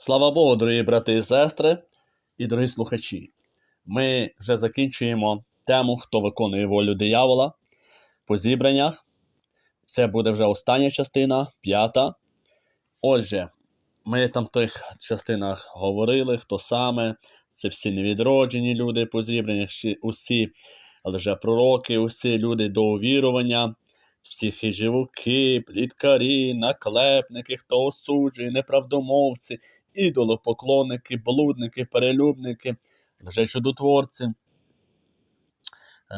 Слава Богу, дорогі брати і сестри і дорогі слухачі. Ми вже закінчуємо тему, хто виконує волю диявола по зібраннях. Це буде вже остання частина, п'ята. Отже, ми там в тих частинах говорили, хто саме. Це всі невідроджені люди по зібраннях, усі лжепророки, усі люди до увірування, всі хиживуки, пліткарі, наклепники, хто осуджує, неправдомовці, ідолопоклонники, блудники, перелюбники, лжечудотворці, е,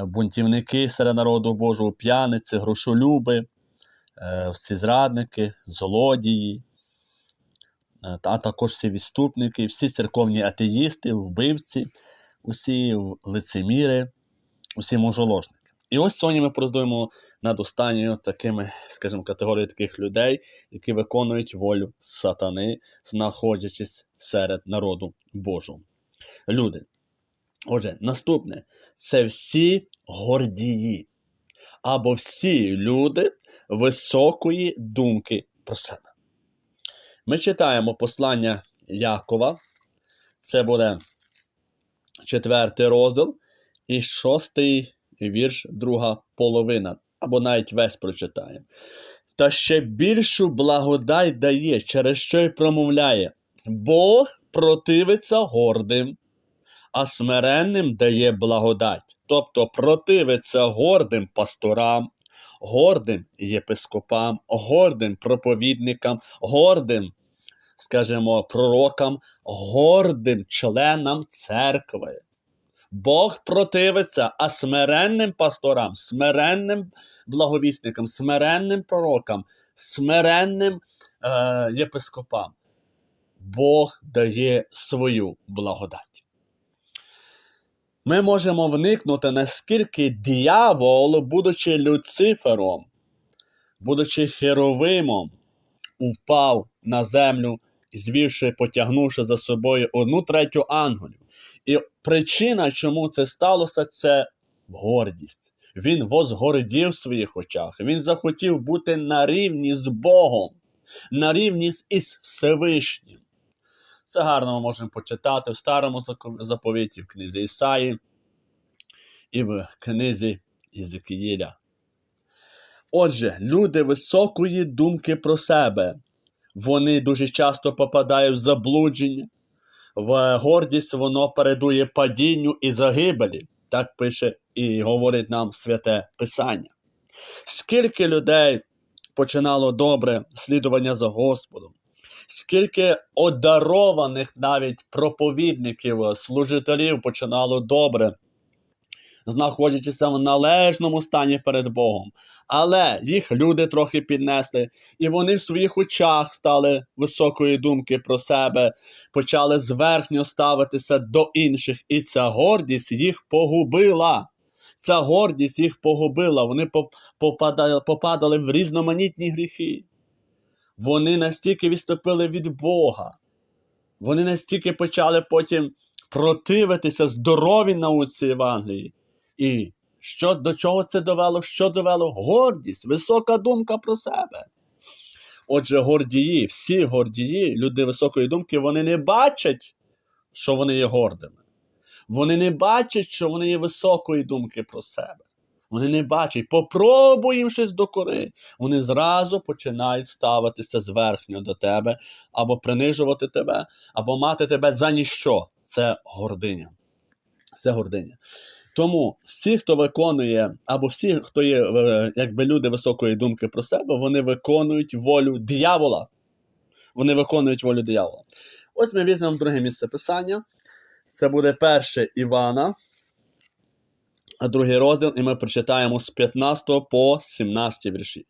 бунтівники серед народу Божого, п'яниці, грошолюби, е, всі зрадники, злодії, е, а також всі відступники, всі церковні атеїсти, вбивці, усі лицеміри, усі мужоложники. І ось сьогодні ми пороздуємо над останньою такими, скажімо, категорією таких людей, які виконують волю сатани, знаходячись серед народу Божого. Люди. Отже, наступне це всі гордії, або всі люди високої думки про себе. Ми читаємо послання Якова, це буде четвертий розділ і шостий вірш, друга половина, або навіть весь прочитаємо. Та ще більшу благодать дає, через що й промовляє: Бог противиться гордим, а смиренним дає благодать. Тобто противиться гордим пасторам, гордим єпископам, гордим проповідникам, гордим, скажімо, пророкам, гордим членам церкви. Бог противиться, а смиренним пасторам, смиренним благовісникам, смиренним пророкам, смиренним е, єпископам. Бог дає свою благодать. Ми можемо вникнути, наскільки диявол, будучи Люцифером, будучи Херовимом, упав на землю, звівши, потягнувши за собою одну третю ангелів. І причина, чому це сталося, це гордість. Він возгордів в своїх очах. Він захотів бути на рівні з Богом, на рівні із Всевишнім. Це гарно ми можемо почитати в старому заповіті, в книзі Ісаї і в книзі Ізекіїля. Отже, люди високої думки про себе. Вони дуже часто попадають в заблудження. В гордість воно передує падінню і загибелі. Так пише і говорить нам святе Писання. Скільки людей починало добре слідування за Господом, скільки одарованих навіть проповідників, служителів починало добре, знаходячися в належному стані перед Богом. Але їх люди трохи піднесли, і вони в своїх очах стали високої думки про себе, почали зверхньо ставитися до інших, і ця гордість їх погубила. Ця гордість їх погубила. Вони попадали, попадали в різноманітні гріхи. Вони настільки відступили від Бога. Вони настільки почали потім противитися здоровій науці Євангелії. І що, до чого це довело? Що довело? Гордість, висока думка про себе. Отже, гордії, всі гордії, люди високої думки, вони не бачать, що вони є гордими. Вони не бачать, що вони є високої думки про себе. Вони не бачать, попробуй їм щось докори. Вони зразу починають ставитися зверхньо до тебе, або принижувати тебе, або мати тебе за ніщо. Це гординя. Це гординя. Тому всі, хто виконує, або всі, хто є е, якби люди високої думки про себе, вони виконують волю диявола. Вони виконують волю диявола. Ось ми візьмемо друге місце писання. Це буде перше Івана, другий розділ, і ми прочитаємо з 15 по 17 вірші.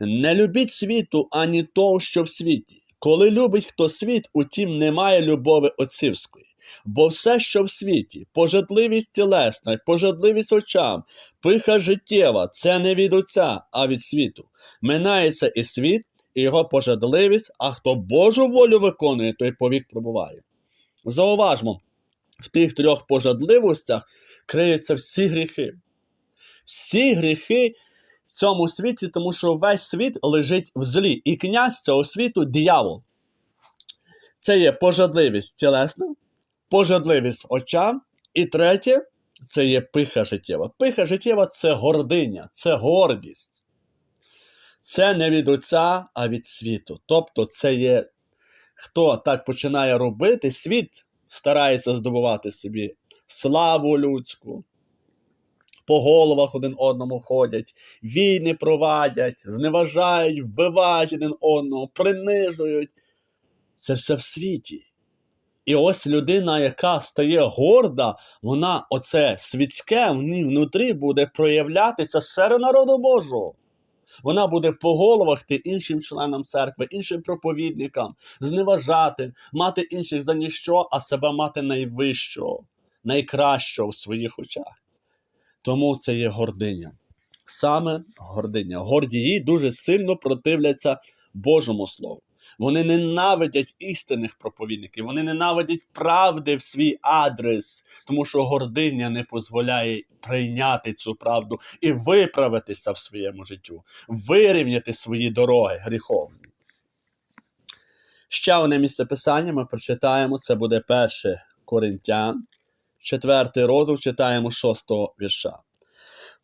Не любіть світу, ані того, що в світі. Коли любить хто світ, утім немає любові отцівської. Бо все, що в світі, пожадливість тілесна, пожадливість очам, пиха життєва, це не від отця, а від світу. Минається і світ, і його пожадливість, а хто Божу волю виконує, той повік пробуває. Зауважмо, в тих трьох пожадливостях криються всі гріхи. Всі гріхи в цьому світі, тому що весь світ лежить в злі, і князь цього світу диявол. Це є пожадливість тілесна, пожадливість очам. І третє це є пиха життєва. Пиха життєва це гординя, це гордість. Це не від отця, а від світу. Тобто, це є хто так починає робити, світ старається здобувати собі славу людську, по головах один одному ходять, війни провадять, зневажають, вбивають один одного, принижують. Це все в світі. І ось людина, яка стає горда, вона оце світське внутрі буде проявлятися серед народу Божого. Вона буде по головах ти іншим членам церкви, іншим проповідникам, зневажати, мати інших за ніщо, а себе мати найвищого, найкращого в своїх очах. Тому це є гординя. Саме гординя. Гордії дуже сильно противляться Божому Слову. Вони ненавидять істинних проповідників, вони ненавидять правди в свій адрес, тому що гординя не дозволяє прийняти цю правду і виправитися в своєму життю, вирівняти свої дороги гріховні. Ще одне місце писання ми прочитаємо, це буде 1 Коринтян, 4 розділ, читаємо 6 вірша.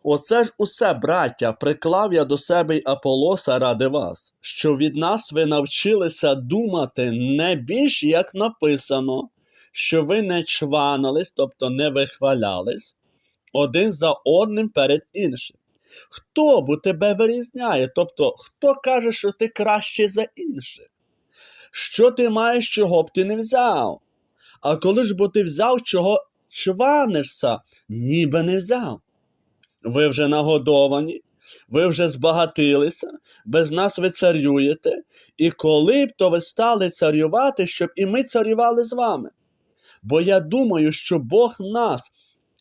Оце ж усе, браття, приклав я до себе й Аполоса ради вас, що від нас ви навчилися думати не більш як написано, що ви не чванились, тобто не вихвалялись один за одним перед іншим. Хто бо тебе вирізняє? Тобто, хто каже, що ти краще за інших? Що ти маєш, чого б ти не взяв? А коли ж бо ти взяв, чого чванишся, ніби не взяв? Ви вже нагодовані, ви вже збагатилися, без нас ви царюєте, і коли б то ви стали царювати, щоб і ми царювали з вами. Бо я думаю, що Бог нас,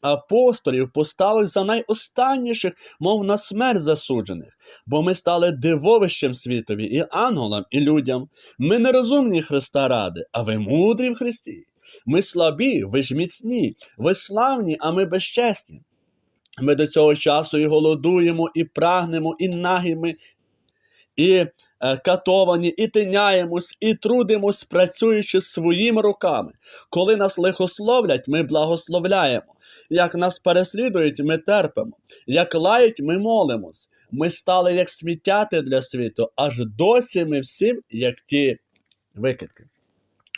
апостолів, поставив за найостанніших, мов на смерть засуджених, бо ми стали дивовищем світові і ангелам, і людям. Ми не розумні Христа ради, а ви мудрі в Христі. Ми слабі, ви ж міцні, ви славні, а ми безчесні. Ми до цього часу і голодуємо, і прагнемо, і нагими, і е, катовані, і тиняємось, і трудимось, працюючи своїми руками. Коли нас лихословлять, ми благословляємо. Як нас переслідують, ми терпимо. Як лають, ми молимось. Ми стали як сміттяти для світу, аж досі ми всім, як ті викидки.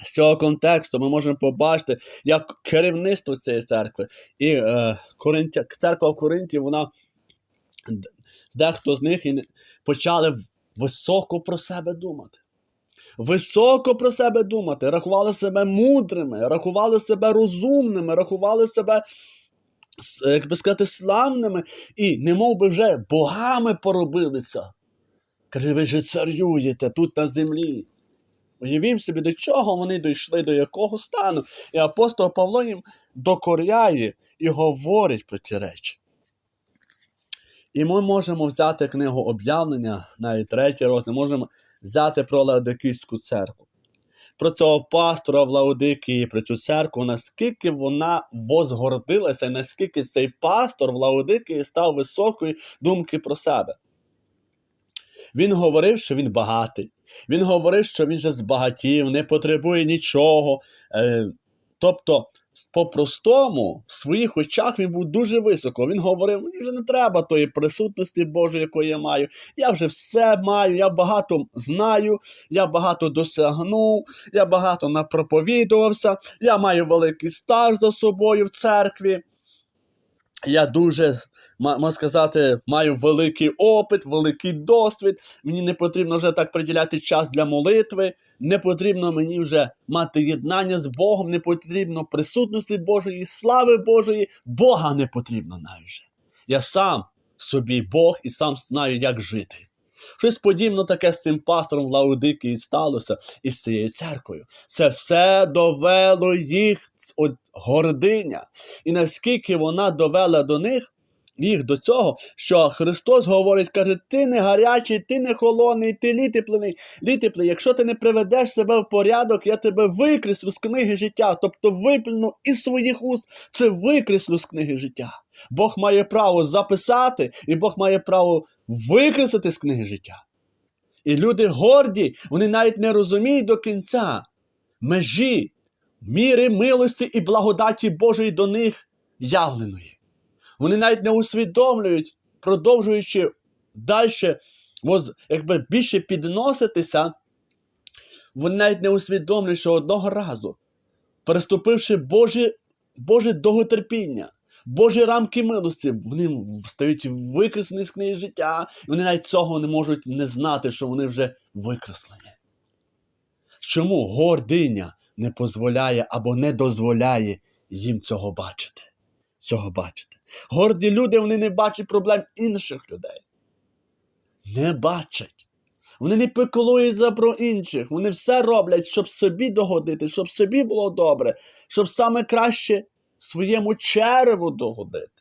З цього контексту ми можемо побачити, як керівництво цієї церкви і е, Коринтя, церква в Коринті, вона дехто з них і почали високо про себе думати. Високо про себе думати, рахували себе мудрими, рахували себе розумними, рахували себе, як би сказати, славними і не би вже богами поробилися. Каже, ви же царюєте тут на землі. Уявім собі, до чого вони дійшли, до якого стану. І апостол Павло їм докоряє і говорить про ці речі. І ми можемо взяти книгу об'явлення, навіть третій розділ, можемо взяти про Лаодикійську церкву. Про цього пастора в Лаодикії, про цю церкву, наскільки вона возгордилася, і наскільки цей пастор в Лаодикії став високої думки про себе. Він говорив, що він багатий. Він говорив, що він же збагатів, не потребує нічого. Е, тобто, по-простому, в своїх очах він був дуже високо. Він говорив: мені вже не треба тої присутності Божої, якої я маю. Я вже все маю, я багато знаю, я багато досягнув, я багато напроповідувався, я маю великий стаж за собою в церкві. Я дуже, можна сказати, маю великий опит, великий досвід. Мені не потрібно вже так приділяти час для молитви. Не потрібно мені вже мати єднання з Богом, не потрібно присутності Божої, слави Божої. Бога не потрібно навіть. Я сам собі Бог і сам знаю, як жити. Щось подібно таке з цим пастором в Лаудикії сталося і з цією церквою. Це все довело їх от гординя. І наскільки вона довела до них, їх до цього, що Христос говорить, каже, ти не гарячий, ти не холодний, ти літеплений. Літеплий, якщо ти не приведеш себе в порядок, я тебе викреслю з книги життя. Тобто виплюну із своїх уст, це викреслю з книги життя. Бог має право записати, і Бог має право викреслити з книги життя. І люди горді, вони навіть не розуміють до кінця, межі міри милості і благодаті Божої до них явленої. Вони навіть не усвідомлюють, продовжуючи далі, якби більше підноситися, вони навіть не усвідомлюють, що одного разу, переступивши Божі, Боже довготерпіння, Божі рамки милості, вони стають викреслені з книги життя, і вони навіть цього не можуть не знати, що вони вже викреслені. Чому гординя не дозволяє або не дозволяє їм цього бачити? Цього бачити. Горді люди вони не бачать проблем інших людей. Не бачать. Вони не пекулуються про інших. Вони все роблять, щоб собі догодити, щоб собі було добре, щоб саме краще своєму череву догодити.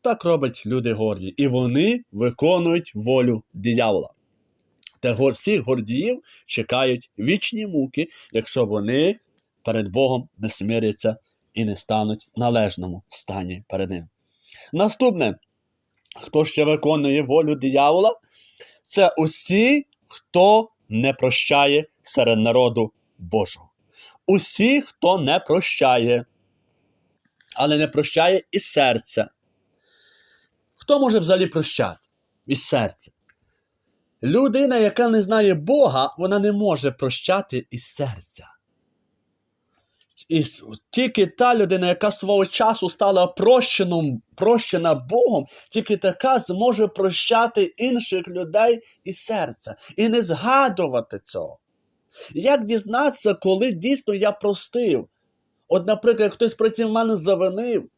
Так роблять люди горді. І вони виконують волю диявола. Та всіх гордіїв чекають вічні муки, якщо вони перед Богом не смиряться і не стануть в належному стані перед ним. Наступне, хто ще виконує волю диявола, це усі, хто не прощає серед народу Божого. Усі, хто не прощає, але не прощає із серця. Хто може взагалі прощати із серця? Людина, яка не знає Бога, вона не може прощати із серця. І тільки та людина, яка свого часу стала прощеном, прощена Богом, тільки така зможе прощати інших людей із серця і не згадувати цього. Як дізнатися, коли дійсно я простив? От, наприклад, хтось проти мене завинив,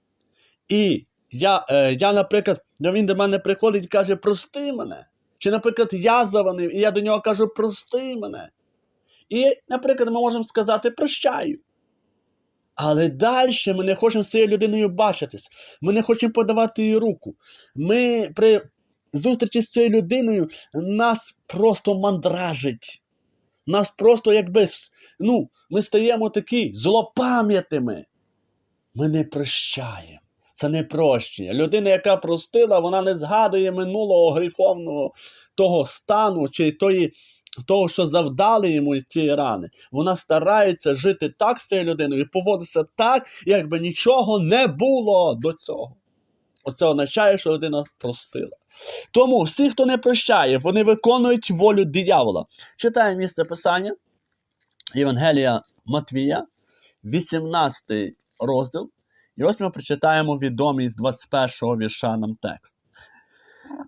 і я, е, я, наприклад, ну, він до мене приходить і каже, прости мене. Чи, наприклад, я завинив, і я до нього кажу, прости мене. І, наприклад, ми можемо сказати прощаю. Але далі ми не хочемо з цією людиною бачитись. Ми не хочемо подавати їй руку. Ми при зустрічі з цією людиною нас просто мандражить. Нас просто якби, ну, ми стаємо такі злопам'ятними. Ми не прощаємо. Це не прощення. Людина, яка простила, вона не згадує минулого гріховного того стану чи тої, того, що завдали йому ці рани. Вона старається жити так з цією людиною і поводитися так, якби нічого не було до цього. Оце означає, що людина простила. Тому всі, хто не прощає, вони виконують волю диявола. Читаємо місце писання Євангелія Матвія, 18 розділ. І ось ми прочитаємо відомий з 21-го вірша нам текст.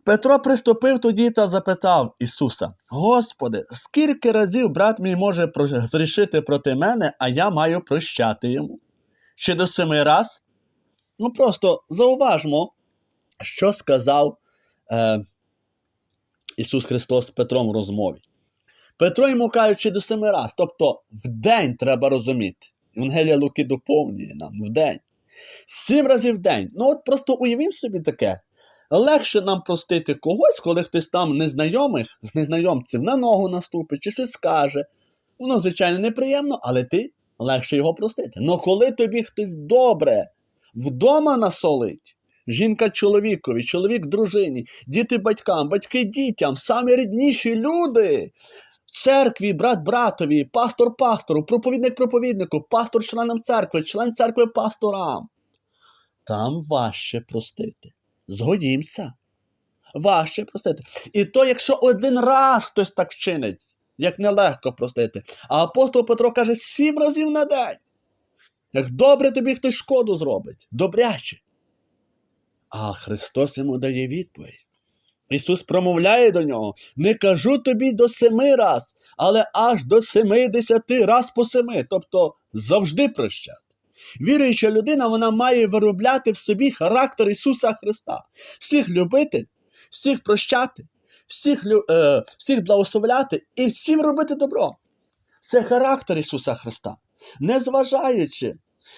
Петро приступив тоді та запитав Ісуса: Господи, скільки разів брат мій може зрішити проти мене, а я маю прощати йому? Чи до семи раз? Ну просто зауважмо, що сказав е, Ісус Христос з Петром в розмові. Петро йому каже, чи до семи раз. Тобто в день треба розуміти. Євангелія Луки доповнює нам в день. Сім разів в день. Ну от просто уявімо собі таке. Легше нам простити когось, коли хтось там незнайомих з незнайомців на ногу наступить чи щось скаже. Воно, звичайно, неприємно, але ти легше його простити. Но коли тобі хтось добре вдома насолить, жінка чоловікові, чоловік дружині, діти батькам, батьки дітям, самі рідніші люди, церкві, брат братові, пастор пастору, проповідник проповіднику, пастор членам церкви, член церкви пасторам. Там важче простити. Згодімся. Важче простити. І то, якщо один раз хтось так вчинить, як нелегко простити. А апостол Петро каже сім разів на день. Як добре тобі хтось шкоду зробить, добряче. А Христос йому дає відповідь. Ісус промовляє до нього: не кажу тобі до семи раз, але аж до семидесяти раз по семи, тобто завжди прощати. Віруюча людина вона має виробляти в собі характер Ісуса Христа, всіх любити, всіх прощати, всіх, е, всіх благословляти і всім робити добро. Це характер Ісуса Христа. Незважаючи,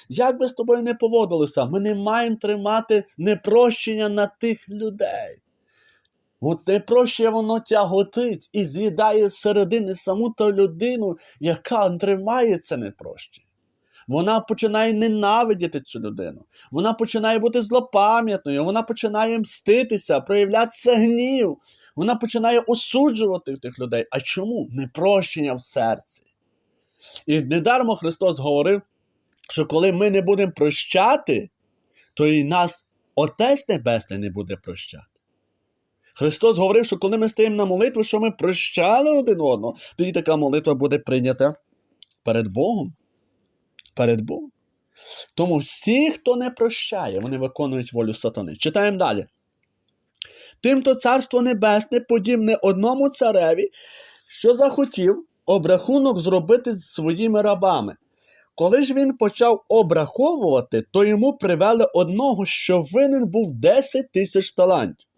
як би з тобою не поводилося, ми не маємо тримати непрощення на тих людей. От непрощення воно тяготить і з'їдає з середини саму ту людину, яка тримає це непрощення. Вона починає ненавидіти цю людину. Вона починає бути злопам'ятною, вона починає мститися, проявлятися гнів. Вона починає осуджувати тих людей. А чому? Непрощення в серці. І недармо Христос говорив, що коли ми не будемо прощати, то і нас Отець Небесний не буде прощати. Христос говорив, що коли ми стоїмо на молитву, що ми прощали один одного, тоді така молитва буде прийнята перед Богом. Перед Богом. Тому всі, хто не прощає, вони виконують волю сатани. Читаємо далі. Тимто царство небесне подібне одному цареві, що захотів обрахунок зробити з своїми рабами. Коли ж він почав обраховувати, то йому привели одного, що винен був 10 тисяч талантів.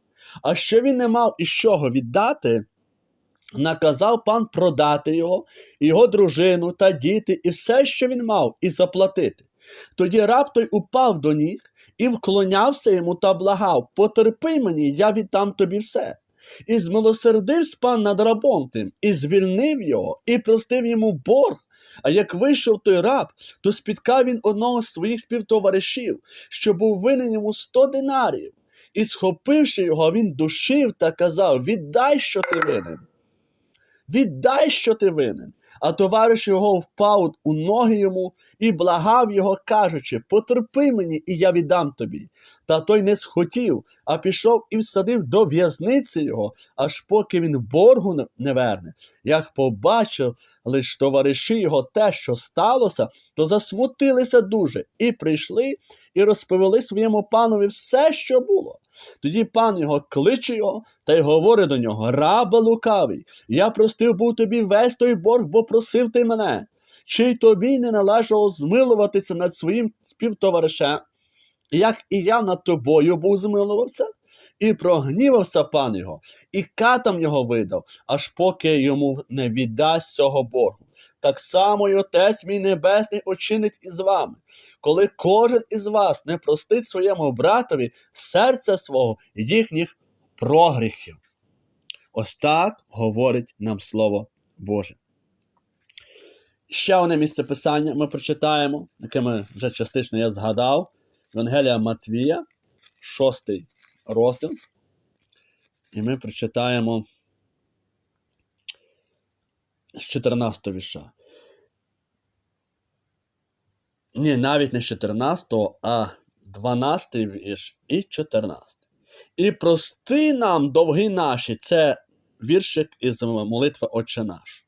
А що він не мав із чого віддати, наказав пан продати його, його дружину та діти, і все, що він мав, і заплатити. Тоді раб той упав до ніг і вклонявся йому та благав: Потерпи мені, я віддам тобі все. І змилосердився пан над рабом тим, і звільнив його, і простив йому борг. А як вийшов той раб, то спіткав він одного з своїх співтоваришів, що був винен йому сто динарів. І, схопивши його, він душив та казав: Віддай, що ти винен. Віддай, що ти винен. А товариш його впав у ноги йому і благав його, кажучи: Потерпи мені, і я віддам тобі. Та той не схотів, а пішов і всадив до в'язниці його, аж поки він боргу не- не верне. Як побачив лиш товариші його те, що сталося, то засмутилися дуже, і прийшли і розповіли своєму панові все, що було. Тоді пан його кличе його та й говорить до нього: Рабе лукавий, я простив був тобі весь той борг, бо просив ти мене. Чи й тобі не належало змилуватися над своїм співтоваришем, як і я над тобою був змилувався? І прогнівався пан його, і катам його видав, аж поки йому не віддасть цього боргу. Так само й Отець мій Небесний очинить із вами, коли кожен із вас не простить своєму братові серця свого їхніх прогріхів. Ось так говорить нам Слово Боже. Ще одне місце писання ми прочитаємо, яке ми вже частично я згадав. Евангелія Матвія, шостий розділ. І ми прочитаємо з 14 віша. Ні, навіть не з 14, а 12 вірш і 14. І прости нам довги наші, це віршик із молитви Отче наш.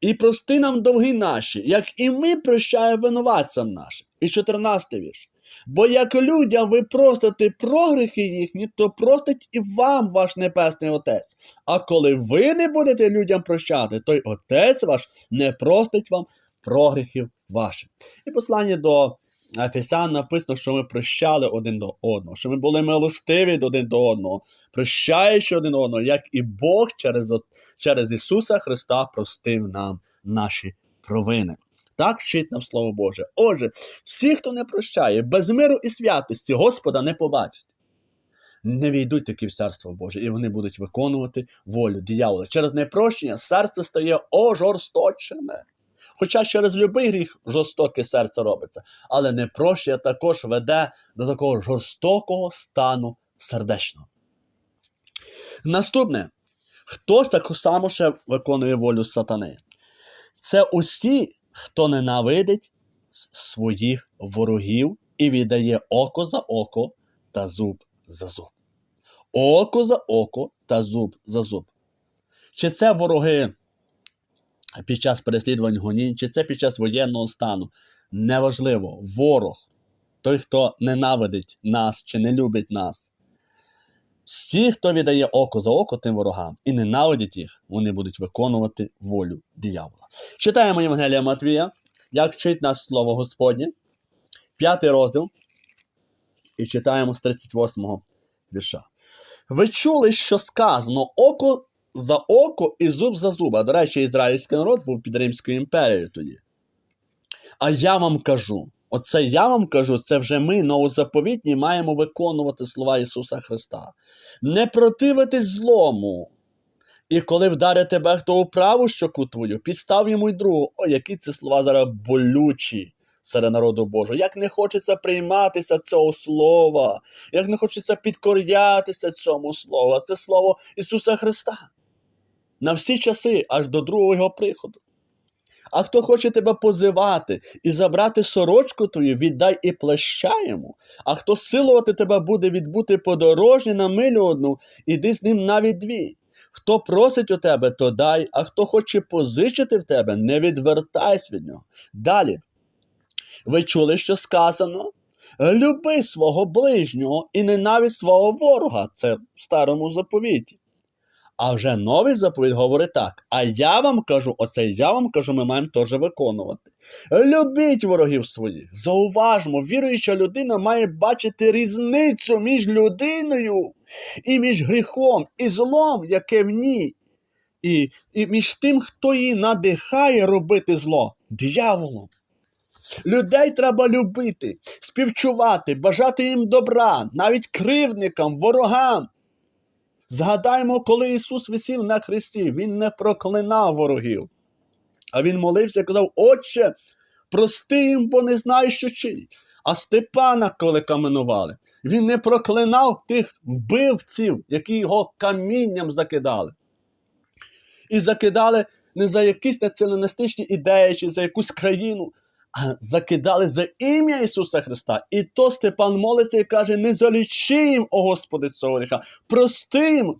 І прости нам довги наші, як і ми прощаємо винуватцям нашим. І 14 вірш. Бо як людям ви простите прогріхи їхні, то простить і вам ваш Небесний Отець. А коли ви не будете людям прощати, то й Отець ваш не простить вам прогріхів ваших. І послання до Ефесян написано, що ми прощали один до одного, що ми були милостиві один до одного, прощаючи один одного, як і Бог через, через Ісуса Христа простив нам наші провини. Так вчить нам Слово Боже. Отже, всі, хто не прощає, без миру і святості Господа не побачать. Не війдуть таки в царство Боже, і вони будуть виконувати волю диявола. Через непрощення серце стає ожорсточене. Хоча через любий гріх жорстоке серце робиться, але непрощення також веде до такого жорстокого стану сердечного. Наступне, хто ж так само ще виконує волю сатани? Це усі, хто ненавидить своїх ворогів і віддає око за око та зуб за зуб. Око за око та зуб за зуб. Чи це вороги під час переслідувань гонінь, чи це під час воєнного стану? Неважливо, ворог, той, хто ненавидить нас чи не любить нас. Всі, хто віддає око за око тим ворогам і ненавидять їх, вони будуть виконувати волю диявола. Читаємо Євангелія Матвія, як вчить нас слово Господнє, п'ятий розділ, і читаємо з 38 вірша. Ви чули, що сказано око за око і зуб за зуба. До речі, ізраїльський народ був під Римською імперією тоді. А я вам кажу, оце я вам кажу, це вже ми, новозаповітні, маємо виконувати слова Ісуса Христа. Не противитись злому. І коли вдарить тебе хто у праву щоку твою, підстав йому й другу. О, які це слова зараз болючі серед народу Божого. Як не хочеться прийматися цього слова, як не хочеться підкорятися цьому слову. Це слово Ісуса Христа. На всі часи, аж до другого його приходу. А хто хоче тебе позивати і забрати сорочку твою, віддай і плаща йому. А хто силувати тебе буде відбути подорожні на милю одну, іди з ним навіть дві. Хто просить у тебе, то дай, а хто хоче позичити в тебе, не відвертайся від нього. Далі. Ви чули, що сказано? Люби свого ближнього і ненавидь свого ворога. Це в старому заповіті. А вже новий заповідь говорить так. А я вам кажу, оце я вам кажу, ми маємо теж виконувати. Любіть ворогів своїх. Зауважмо, віруюча людина має бачити різницю між людиною і між гріхом і злом, яке в ній. І, і між тим, хто її надихає робити зло, дияволом. Людей треба любити, співчувати, бажати їм добра, навіть кривдникам, ворогам. Згадаймо, коли Ісус висів на хресті, Він не проклинав ворогів, а Він молився і казав: Отче, прости їм, бо не знаю, що чинять. А Степана, коли каменували, він не проклинав тих вбивців, які його камінням закидали. І закидали не за якісь націоналістичні ідеї чи за якусь країну, закидали за ім'я Ісуса Христа. І то Степан молиться і каже: не залічи їм, о Господи, цього гріха, прости їм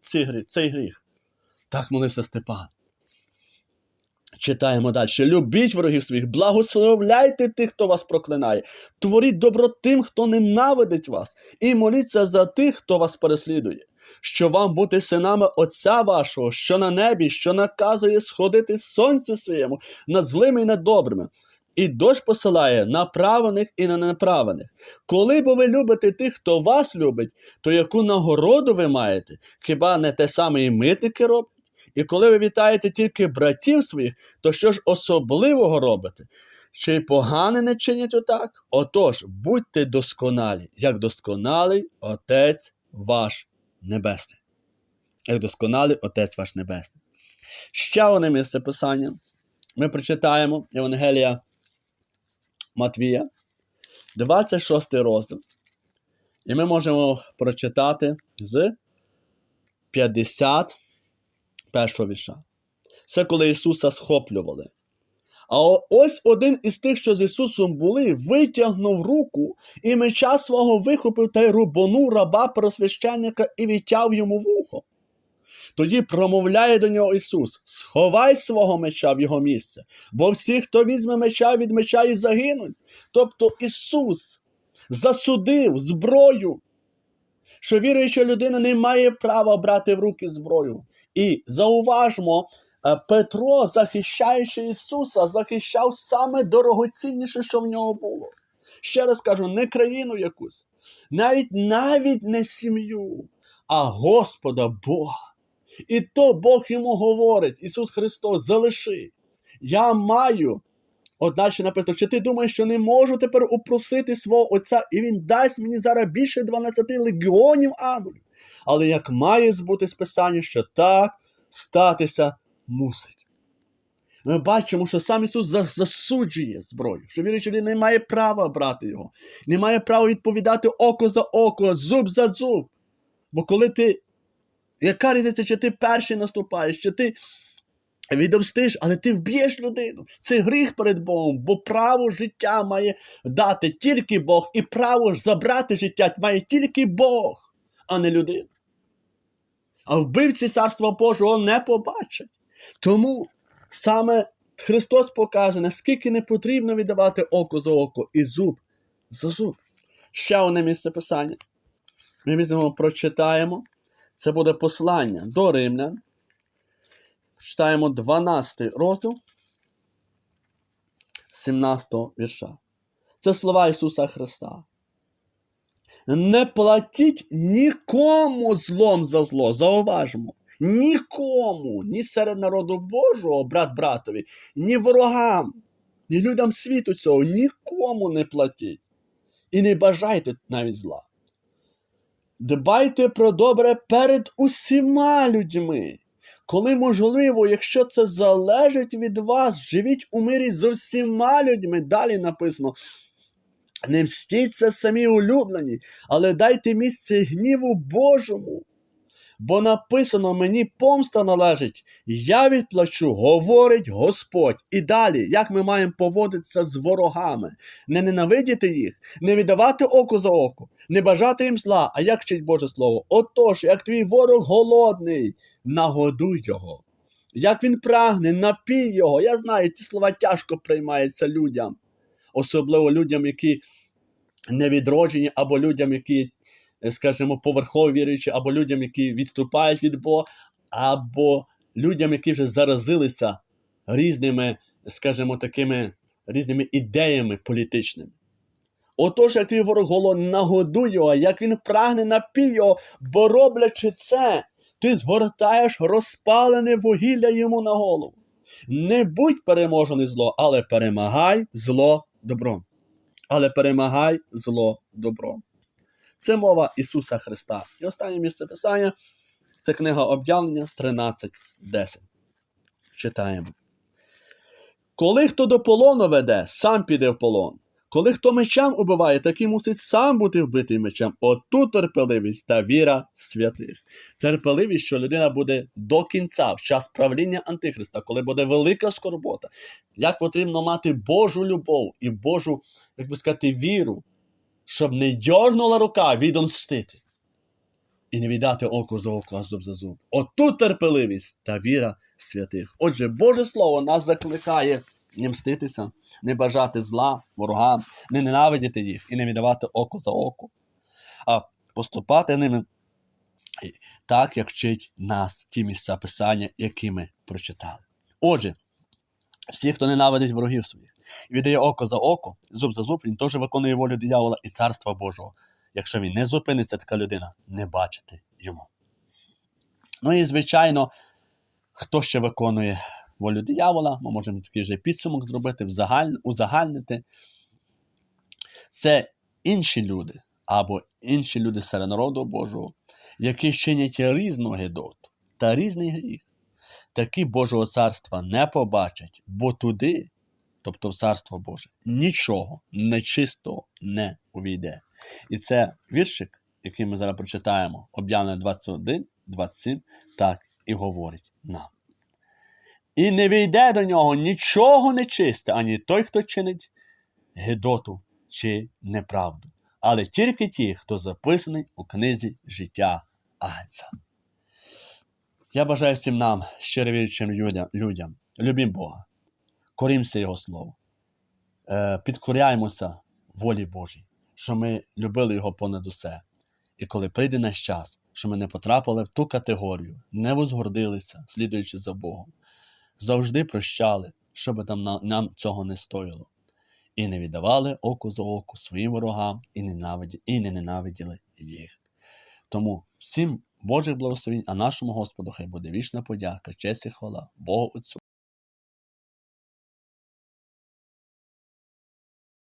цей гріх. Так молився Степан. Читаємо далі. Любіть ворогів своїх, благословляйте тих, хто вас проклинає, творіть добро тим, хто ненавидить вас, і моліться за тих, хто вас переслідує, що вам бути синами Отця вашого, що на небі, що наказує сходити сонцю своєму над злими і над добрими, і дощ посилає на правених і на неправених. Коли бо ви любите тих, хто вас любить, то яку нагороду ви маєте? Хіба не те саме і митники роблять? І коли ви вітаєте тільки братів своїх, то що ж особливого робите? Чи погане не чинять отак? Отож, будьте досконалі, як досконалий Отець ваш Небесний. Як досконалий Отець ваш Небесний. Ще одне місце писання. Ми прочитаємо Євангелія Матвія, 26 розділ. І ми можемо прочитати з 51 вірша. Це коли Ісуса схоплювали. А ось один із тих, що з Ісусом були, витягнув руку і меча свого вихопив та й рубанув раба просвященника і відтяв йому вухо. Тоді промовляє до нього Ісус: Сховай свого меча в його місце, бо всі, хто візьме меча від меча і загинуть. Тобто Ісус засудив зброю, що віруюча людина не має права брати в руки зброю. І зауважмо, е, Петро, захищаючи Ісуса, захищав саме дорогоцінніше, що в нього було. Ще раз кажу, не країну якусь, навіть навіть не сім'ю, а Господа Бога. І то Бог йому говорить, Ісус Христос, залиши. Я маю. От далі написано, чи ти думаєш, що не можу тепер упросити свого Отця, і Він дасть мені зараз більше 12 легіонів ангелів. Але як має збути списання, що так статися мусить. Ми бачимо, що сам Ісус засуджує зброю, що віруючий людина не має права брати його, не має права відповідати око за око, зуб за зуб. Бо коли ти яка різниця, чи ти перший наступаєш, чи ти відомстиш, але ти вб'єш людину. Це гріх перед Богом, бо право життя має дати тільки Бог, і право забрати життя має тільки Бог, а не людина. А вбивці Царства Божого не побачать. Тому саме Христос покаже, наскільки не потрібно віддавати око за око і зуб за зуб. Ще одне місце писання. Ми візьмемо, прочитаємо. Це буде послання до римлян. Читаємо 12 розділ 17 вірша. Це слова Ісуса Христа. Не платіть нікому злом за зло. Зауважмо. Нікому, ні серед народу Божого, брат братові, ні ворогам, ні людям світу цього, нікому не платіть. І не бажайте навіть зла. Дбайте про добре перед усіма людьми. Коли можливо, якщо це залежить від вас, живіть у мирі з усіма людьми. Далі написано. Не мстіться самі улюблені, але дайте місце гніву Божому. Бо написано мені помста належить, я відплачу, говорить Господь. І далі, як ми маємо поводитися з ворогами, не ненавидіти їх, не віддавати око за око, не бажати їм зла, а як вчить Боже Слово? Отож, як твій ворог голодний, нагодуй його. Як він прагне, напій його. Я знаю, ці слова тяжко приймаються людям, особливо людям, які не відроджені, або людям, які, скажімо, поверхово віруючі, або людям, які відступають від Бога, або людям, які вже заразилися різними, скажімо, такими різними ідеями політичними. Отож, як твій ворог голодний, нагодуй його, як він прагне напій його, бо роблячи це, ти згортаєш розпалене вугілля йому на голову. Не будь переможений зло, але перемагай зло добром. Але перемагай зло добром. Це мова Ісуса Христа. І останнє місце писання це книга об'явлення 13.10. Читаємо. Коли хто до полону веде, сам піде в полон. Коли хто мечем убиває, такий мусить сам бути вбитий мечем. Отут терпеливість та віра святих. Терпеливість, що людина буде до кінця, в час правління Антихриста, коли буде велика скорбота. Як потрібно мати Божу любов і Божу, як би сказати, віру, щоб не дьорнула рука відомстити. І не віддати око за око, а зуб за зуб. Отут терпеливість та віра святих. Отже, Боже Слово нас закликає не мститися, не бажати зла ворогам, не ненавидіти їх і не віддавати око за око, а поступати ними так, як вчить нас ті місця писання, які ми прочитали. Отже, всі, хто ненавидить ворогів своїх віддає око за око, зуб за зуб, він теж виконує волю диявола і царства Божого. Якщо він не зупиниться, така людина не бачити йому. Ну і звичайно, хто ще виконує волю диявола, ми можемо такий же підсумок зробити, узагальнити. Це інші люди або інші люди серед народу Божого, які чинять різну гидоту та різний гріх. Такі Божого царства не побачать, бо туди, тобто в царство Боже, нічого нечистого не увійде. І це віршик, який ми зараз прочитаємо, об'явлення 21, 27, так і говорить нам. І не війде до нього нічого нечисте, ані той, хто чинить гидоту чи неправду, але тільки ті, хто записаний у книзі життя Агнця. Я бажаю всім нам, щиро віруючим людям, людям любім Бога, корімся Його Слову, е, підкоряємося волі Божій, що ми любили Його понад усе. І коли прийде наш час, що ми не потрапили в ту категорію, не возгордилися, слідуючи за Богом, завжди прощали, що там нам цього не стоїло, і не віддавали око за око своїм ворогам і, ненавиді, і не ненавиділи їх. Тому всім Божих благословень, а нашому Господу хай буде вічна подяка, честь і хвала Богу Отцю